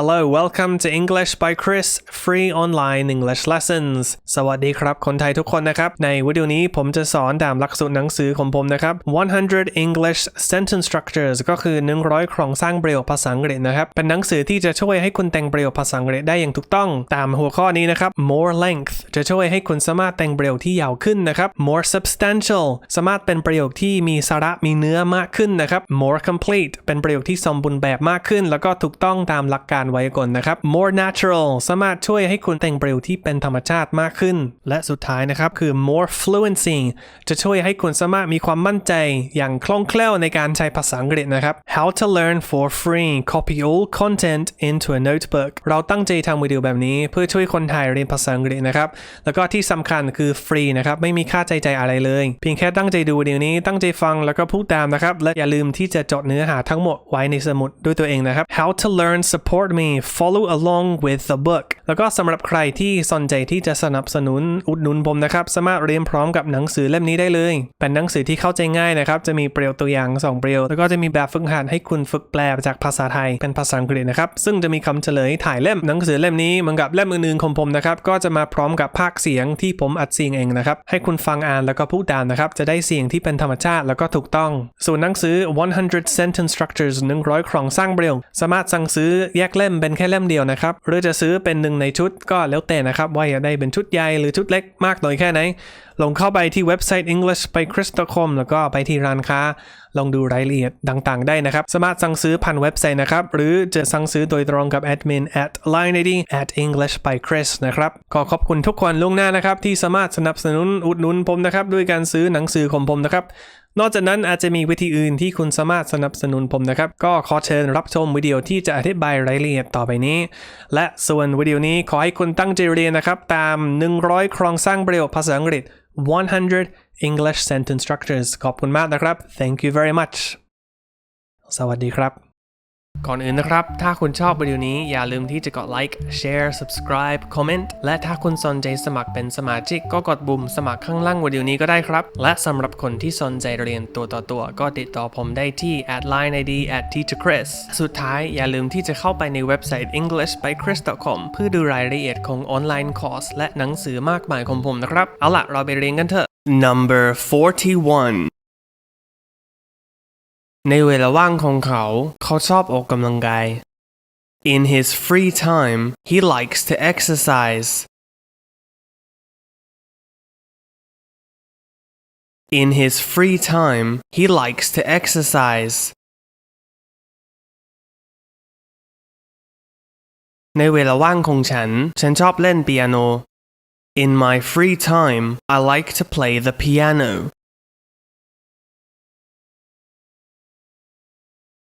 Hello, welcome to English by Chris Free Online English Lessons สวัสดีครับ คนไทยทุกคนนะครับ ในวิดีโอนี้ผมจะสอนตามหลักสูตรหนังสือของผมนะครับ 100 English Sentence Structures ก็คือ 100 โครงสร้างประโยคภาษาอังกฤษนะครับ เป็นหนังสือที่จะช่วยให้คุณแต่งประโยคภาษาอังกฤษได้อย่างถูกต้อง ตามหัวข้อนี้นะครับ more length จะช่วยให้คุณสามารถแต่งประโยคที่ยาวขึ้นนะครับ more substantial สามารถเป็นประโยคที่มีสาระมีเนื้อมากขึ้นนะครับ more complete เป็นประโยคที่สมบูรณ์แบบมากขึ้น แล้วก็ถูกต้องตามหลักการไวยากรณ์นะครับ more natural สามารถช่วยให้คุณแต่งประโยคที่เป็นธรรมชาติมากขึ้น และสุดท้ายนะครับคือ more fluency จะช่วยให้คุณสามารถมีความมั่นใจอย่างคล่องแคล่วในการใช้ภาษาอังกฤษนะครับ how to learn for free copy all content into a notebook เราตั้งใจทำวิดีโอแบบนี้เพื่อช่วยคนไทยเรียนภาษาอังกฤษนะครับ แล้วก็ที่สำคัญคือฟรีนะครับ ไม่มีค่าใช้จ่ายอะไรเลย เพียงแค่ตั้งใจดูวิดีโอนี้ตั้งใจฟังแล้วก็พูดตามนะครับ และอย่าลืมที่จะจดเนื้อหาทั้งหมดไว้ในสมุดด้วยตัวเองนะครับ how to learn support me follow along with the book แล้วก็สำหรับใครที่สนใจที่จะสนับสนุนอุดหนุนผมนะครับ สามารถเรียนพร้อมกับหนังสือเล่มนี้ได้เลย เป็นหนังสือที่เข้าใจง่ายนะครับ จะมีเประโยคตัวอย่าง2ประโยคแล้วก็จะมีแบบฝึกหัดให้คุณฝึกแปลจากภาษาไทยเป็นภาษาอังกฤษนะครับ ซึ่งจะมีคำเฉลยถ่ายเล่มหนังสือเล่มนี้เหมือนกับเล่มอื่นๆของผมนะครับ ก็จะมาพร้อมกับภาคเสียงที่ผมอัดเสียงเองนะครับ ให้คุณฟังอ่านแล้วก็พูดตามนะครับ จะได้เสียงที่เป็นธรรมชาติแล้วก็ถูกต้อง ส่วนหนังสือ 100 sentence structures 100 โครงสร้างเประโยคสามารถสั่งซื้อแยกเล่มเป็นแค่เล่มเดียวนะครับ หรือจะซื้อเป็นหนึ่งในชุดก็แล้วแต่นะครับ ว่าอยากได้เป็นชุดใหญ่หรือชุดเล็กมากน้อยแค่ไหน ลงเข้าไปที่เว็บไซต์ english by chris.com แล้วก็ไปที่ร้านค้า ลองดูรายละเอียดต่างๆ ได้นะครับ สามารถสั่งซื้อผ่านเว็บไซต์นะครับ หรือจะสั่งซื้อโดยตรงกับแอดมิน at line id at english by chris นะครับ ขอขอบคุณทุกคนล่วงหน้านะครับ ที่สามารถสนับสนุนอุดหนุนผมนะครับ ด้วยการซื้อหนังสือของผมนะครับ นอกจากนั้นอาจจะมีวิธีอื่นที่คุณสามารถสนับสนุนผมนะครับ ก็ขอเชิญรับชมวิดีโอที่จะอธิบายรายละเอียดต่อไปนี้ และส่วนวิดีโอนี้ขอให้คุณตั้งใจเรียนนะครับ ตาม 100 โครงสร้างประโยคภาษาอังกฤษ 100 English sentence structures ขอบคุณมากนะครับ thank you very much สวัสดีครับ ก่อนอื่นนะครับ ถ้าคุณชอบวิดีโอนี้อย่าลืมที่จะกดไลค์ share subscribe comment และถ้าคุณสนใจสมัครเป็นสมาชิกก็กดปุ่มสมัครข้างล่างวิดีโอนี้ก็ได้ครับ และสำหรับคนที่สนใจเรียนตัวต่อตัว ก็ติดต่อผมได้ที่ at line id at teacherchris สุดท้ายอย่าลืมที่จะเข้าไปในเว็บไซต์ englishbychris.com เพื่อดูรายละเอียดของออนไลน์คอร์สและหนังสือมากมายของผมนะครับ เอาล่ะเราไปเรียนกันเถอะ number 41 ในเวลาว่างของเขา เขาชอบออกกำลังกาย In his free time he likes to exercise In his free time he likes to exercise ในเวลาว่างของฉัน ฉันชอบเล่นเปียโน In my free time I like to play the piano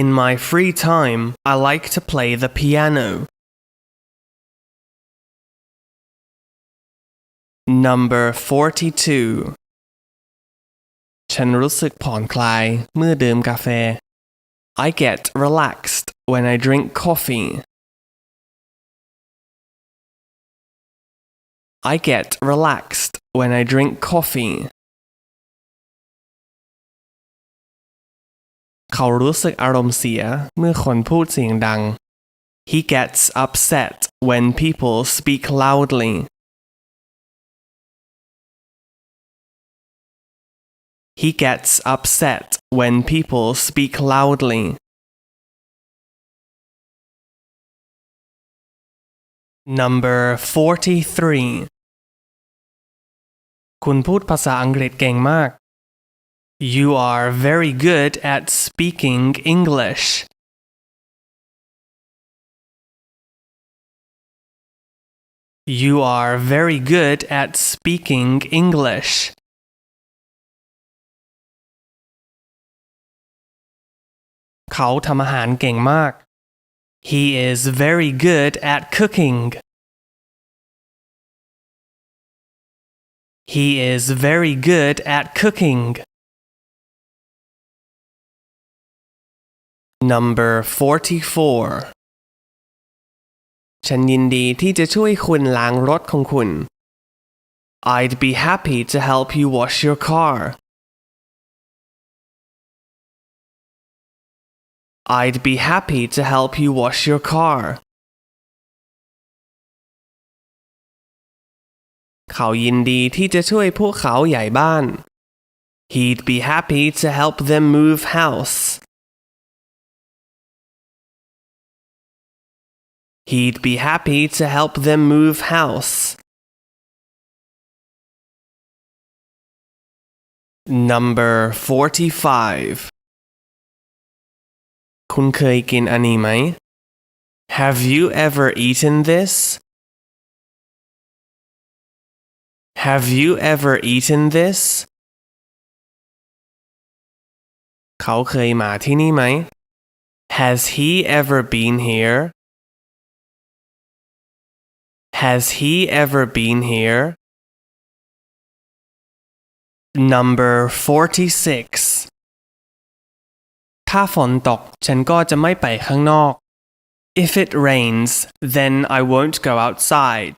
In my free time, I like to play the piano. Number 42 ฉันรู้สึกผ่อนคลายเมื่อดื่มกาแฟ I get relaxed when I drink coffee. I get relaxed when I drink coffee. เขารู้สึกอารมณ์เสียเมื่อคนพูดเสียงดัง He gets upset when people speak loudly. He gets upset when people speak loudly. Number 43 คุณพูดภาษาอังกฤษเก่งมาก You are very good at speaking English. You are very good at speaking English. He is very good at cooking. He is very good at cooking. Number 44 ฉันยินดีที่จะช่วยคุณล้างรถของคุณ I'd be happy to help you wash your car. I'd be happy to help you wash your car. เขายินดีที่จะช่วยพวกเขาใหญ่บ้าน He'd be happy to help them move house. He'd be happy to help them move house. Number 45 คุณเคยกินอันนี้ไหม Have you ever eaten this? Have you ever eaten this? เขาเคยมาที่นี่ไหม Has he ever been here? Has he ever been here? Number 46 ถ้าฝนตกฉันก็จะไม่ไปข้างนอก If it rains, then I won't go outside.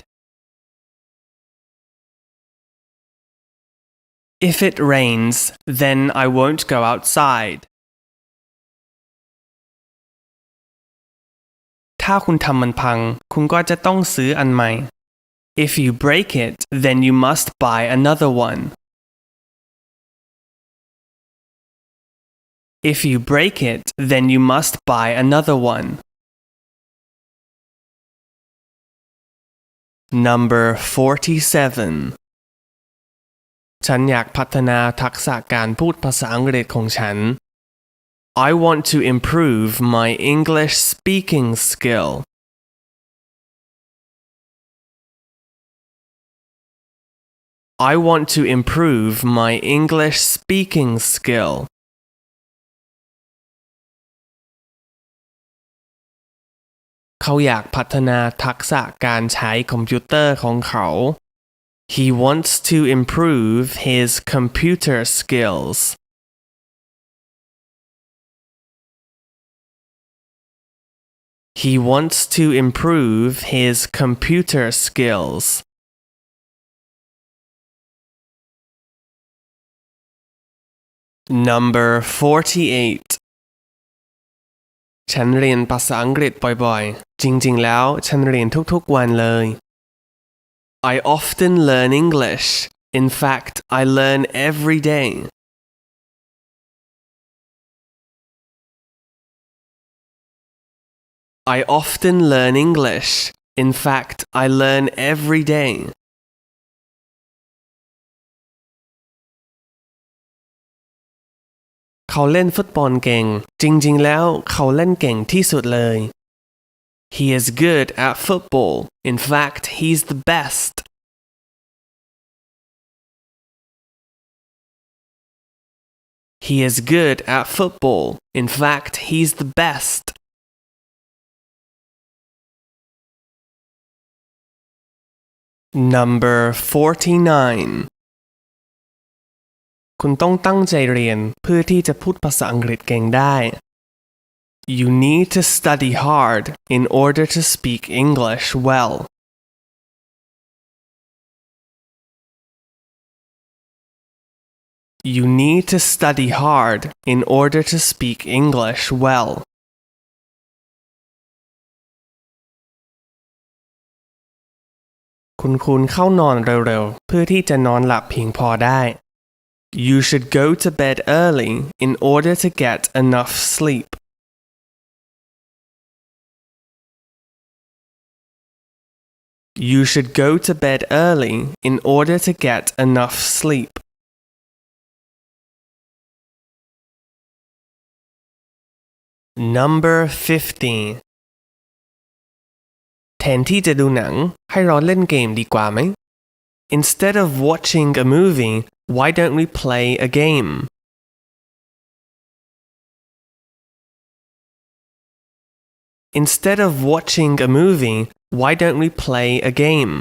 If it rains, then I won't go outside. ถ้าคุณทำมันพัง คุณก็จะต้องซื้ออันใหม่ If you break it, then you must buy another one. If you break it, then you must buy another one. Number 47ฉันอยากพัฒนาทักษะการพูดภาษาอังกฤษของฉัน I want to improve my English speaking skill. I want to improve my English speaking skill. He wants to improve his computer skills. He wants to improve his computer skills. Number 48ฉันเรียนภาษาอังกฤษบ่อยๆ จริงๆ แล้วฉันเรียนทุกๆ วันเลย I often learn English. In fact, I learn every day. I often learn English. In fact, I learn every day. เขาเล่นฟุตบอลเก่ง จริงๆ แล้วเขาเล่นเก่งที่สุดเลย He is good at football. In fact, he's the best. Number 49 คุณต้องตั้งใจเรียนเพื่อที่จะพูดภาษาอังกฤษเก่งได้ You need to study hard in order to speak English well. You need to study hard in order to speak English well. คุณคุณเข้านอนเร็วๆ เพื่อที่จะนอนหลับเพียงพอได้ You should go to bed early in order to get enough sleep. You should go to bed early in order to get enough sleep. Number 50แทนที่จะดูหนัง ให้เราเล่นเกมดีกว่าไหม Instead of watching a movie, why don't we play a game? Instead of watching a movie, why don't we play a game?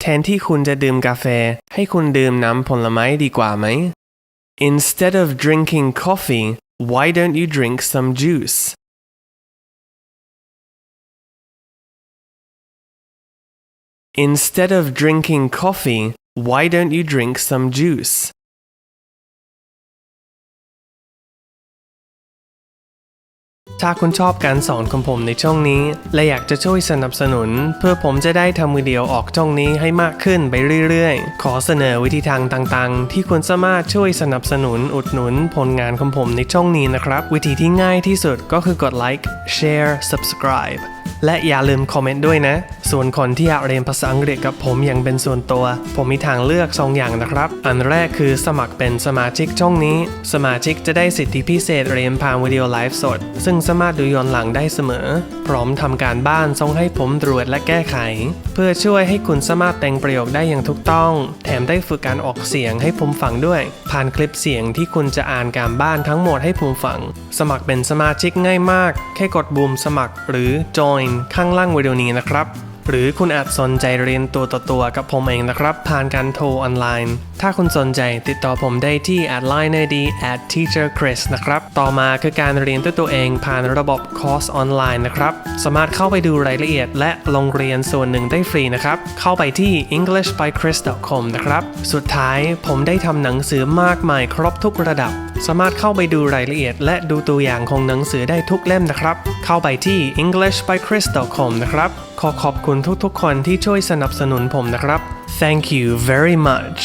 แทนที่คุณจะดื่มกาแฟ ให้คุณดื่มน้ำผลไม้ดีกว่าไหม Instead of drinking coffee, why don't you drink some juice? Instead of drinking coffee, why don't you drink some juice? ถ้าคุณชอบการสอนของผมในช่องนี้ และอยากจะช่วยสนับสนุน เพื่อผมจะได้ทำวิดีโอออกช่องนี้ให้มากขึ้นไปเรื่อยๆ ขอเสนอวิธีทางต่างๆ ที่คุณสามารถช่วยสนับสนุนอุดหนุนผลงานของผมในช่องนี้นะครับ วิธีที่ง่ายที่สุดก็คือกดไลค์ share subscribe และอย่าลืมคอมเมนต์ด้วยนะ ส่วนคนที่อยากเรียนภาษาอังกฤษกับผมอย่างเป็นส่วนตัว ผมมีทางเลือกสองอย่างนะครับ อันแรกคือสมัครเป็นสมาชิกช่องนี้ สมาชิกจะได้สิทธิพิเศษเรียนผ่านวิดีโอไลฟ์สด ซึ่งสามารถดูย้อนหลังได้เสมอ พร้อมทำการบ้านส่งให้ผมตรวจและแก้ไข เพื่อช่วยให้คุณสามารถแต่งประโยคได้อย่างถูกต้อง แถมได้ฝึกการออกเสียงให้ผมฟังด้วย ผ่านคลิปเสียงที่คุณจะอ่านการบ้านทั้งหมดให้ผมฟัง สมัครเป็นสมาชิกง่ายมาก แค่กดปุ่มสมัครหรือ join ข้างล่างวิดีโอนี้นะครับ หรือคุณอาจสนใจเรียนตัวต่อตัวกับผมเองนะครับ ผ่านการโทรออนไลน์ ถ้าคุณสนใจติดต่อผมได้ที่ at line id at teacher chris นะครับ ต่อมาคือการเรียนด้วยตัวเองผ่านระบบคอร์สออนไลน์นะครับ สามารถเข้าไปดูรายละเอียด และลงเรียนส่วนหนึ่งได้ฟรีนะครับ เข้าไปที่ englishbychris.com นะครับ สุดท้ายผมได้ทำหนังสือมากมายครบทุกระดับ สามารถเข้าไปดูรายละเอียด และดูตัวอย่างของหนังสือได้ทุกเล่มนะครับ เข้าไปที่ englishbychris.com นะครับ ขอขอบคุณทุกๆคนที่ช่วยสนับสนุนผมนะครับ Thank you very much